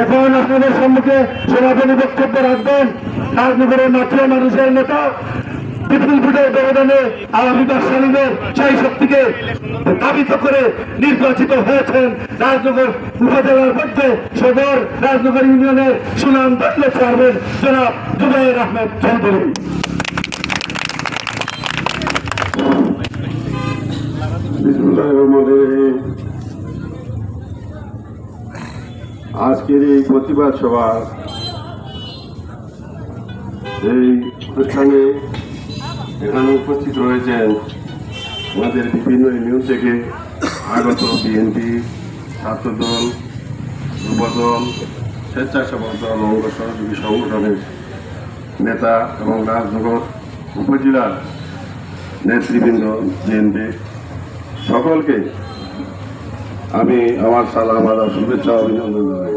এখন আপনাদের সম্মুখে সমাপনী বক্তব্য রাখবেন। রাজনগরের মাত্র মানুষের নেতা আওয়ামী সেই শক্তিকে করে নির্বাচিত হয়েছেন রাজনগর উপজেলার মধ্যে সদর রাজনগর ইউনিয়নের সুনাম দণ্ড চেয়ারম্যান জনাব জুবাইর আহমেদ চৌধুরী। আজকের এই প্রতিবাদ সভা, এই অনুষ্ঠানে এখানে উপস্থিত রয়েছেন আমাদের বিভিন্ন ইউনিয়ন থেকে আগত বিএনপি ছাত্রদল, যুবদল, স্বেচ্ছাসেবক দল, অঙ্গ সহযোগী সংগঠনের নেতা এবং রাজনগর উপজেলার নেতৃবৃন্দ বিএনপি সকলকে আমি আমার সালাম আদা শুভেচ্ছা অভিনন্দন জানাই।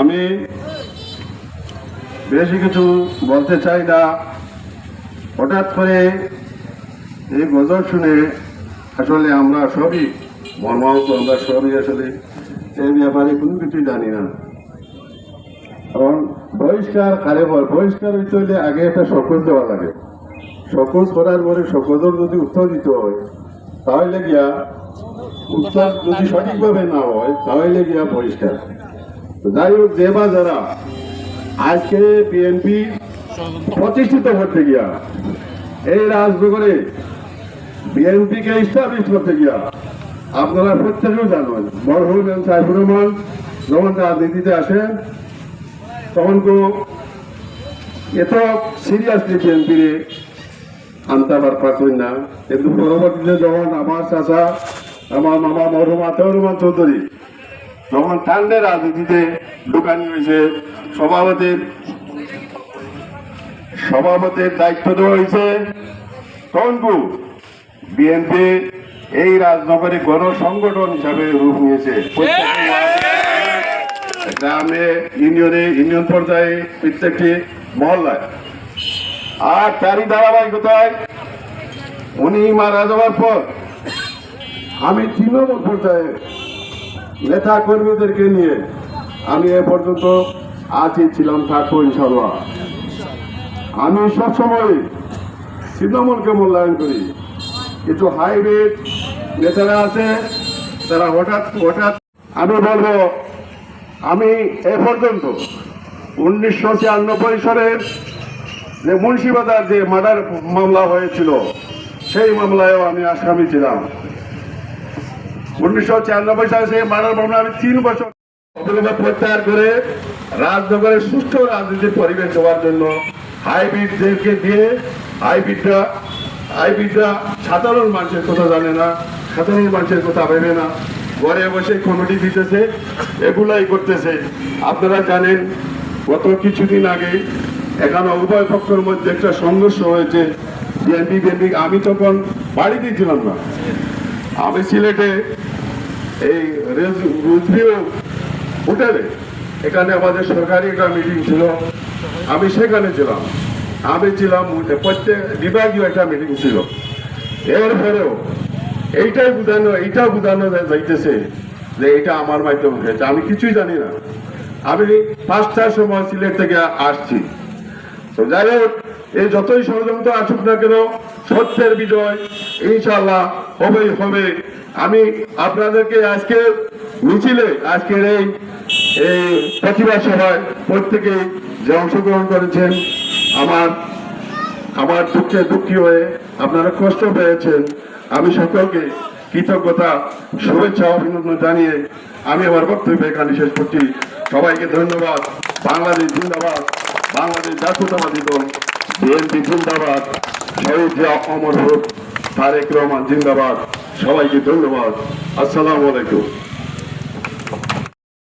আমি বেশি কিছু বলতে চাই না। হঠাৎ করে এই গজল শুনে আসলে আমরা সবই, মর্মাহত আমরা সবই আসলে এই ব্যাপারে কোনো কিছুই জানি না। কারণ বহিষ্কার কারে বল, বহিষ্কার হইতে হইলে আগে একটা সকজ দেওয়া লাগে। সকজ করার পরে সকজের যদি উত্তর দিতে হয়, তাহলে গিয়া উত্তর যদি সঠিকভাবে না হয়, তাহলে গিয়া পরিষ্কার। যাই হোক, যে যারা, আজকে বিএনপি প্রতিষ্ঠিত করতে গিয়া, এই রাজনগরে বিএনপিকে ইস্টাবলিশ করতে গিয়া, আপনারা প্রত্যেকেও জানেন, মরহুম এম সাইফুর রহমান যখন রাজনীতিতে আসেন, তখন তো এত সিরিয়াসলি বিএনপির আনতে আবার পারতেন না। কিন্তু পরবর্তীতে যখন আমার চাচা আমার মামা মরহুম আতেউর রহমান চৌধুরী। যখন ঠান্ডে রাজনীতিতে ঢুকানি হয়েছে, সভাপতির সভাপতির দায়িত্ব দেওয়া হয়েছে তখন বিএনপি এই রাজনগরে গণ সংগঠন হিসাবে রূপ নিয়েছে। গ্রামে ইউনিয়নে, ইউনিয়ন পর্যায়ে প্রত্যেকটি মহল্লায়। আর তারই ধারাবাহিকতায় উনি মারা যাওয়ার পর আমি তৃণমূল পর্যায়ে নেতা কর্মীদেরকে নিয়ে আমি এ পর্যন্ত আছি ছিলাম থাকব ইনশাল্লাহ আমি সবসময় তৃণমূলকে মূল্যায়ন করি। কিন্তু হাইব্রিড নেতারা আছে, তারা হঠাৎ হঠাৎ আমি বলব, আমি এ পর্যন্ত উনিশশো ছিয়ানব্বই সালের যে মুন্সিবাজার যে মার্ডার মামলা হয়েছিল, সেই মামলায়ও আমি আসামি ছিলাম। উনিশশো ছিয়ানব্বই আমি তিন বছর প্রত্যাহার করে সুষ্ঠু পরিবেশ জন্য সাধারণ মানুষের কথা জানে না, সাধারণ মানুষের কথা ভেবে না। ঘরে বসে কমিটি দিতেছে, এগুলাই করতেছে। আপনারা জানেন, গত কিছুদিন আগে এখানে উভয় পক্ষের মধ্যে একটা সংঘর্ষ হয়েছে। আমি তখন বাড়িতে ছিলাম না। আমি সিলেটে এই রুজভিউ হোটেলে। এখানে আমাদের সরকারি একটা মিটিং ছিল। আমি সেখানে ছিলাম। আমি ছিলাম প্রত্যেক বিভাগীয় একটা মিটিং ছিল। এরপরেও এইটাই বোঝানো, এইটা বোঝানো যাইতেছে যে এটা আমার মাধ্যমে হয়েছে। আমি কিছুই জানি না। আমি পাঁচটার সময় সিলেট থেকে আসছি। তো যাই হোক এই যতই ষড়যন্ত্র আসুক না কেন সত্যের বিজয় ইনশাল্লাহ হবেই হবে আমি আপনাদেরকে আজকে মিছিলে, আজকের এই প্রতিবাদ সভায় প্রত্যেকে যে অংশগ্রহণ করেছেন, আমার আমার দুঃখে দুঃখী হয়ে আপনারা কষ্ট পেয়েছেন। আমি সকলকে কৃতজ্ঞতা, শুভেচ্ছা, অভিনন্দন জানিয়ে আমি আমার বক্তব্য এখানে শেষ করছি। সবাইকে ধন্যবাদ। বাংলাদেশ জিন্দাবাদ, বাংলাদেশ জাতীয়তাবাদী দল, বিএনপি জিন্দাবাদ। শহীদ অমর হোক তারেক রহমান জিন্দাবাদ। সবাইকে ধন্যবাদ। আসসালামু আলাইকুম।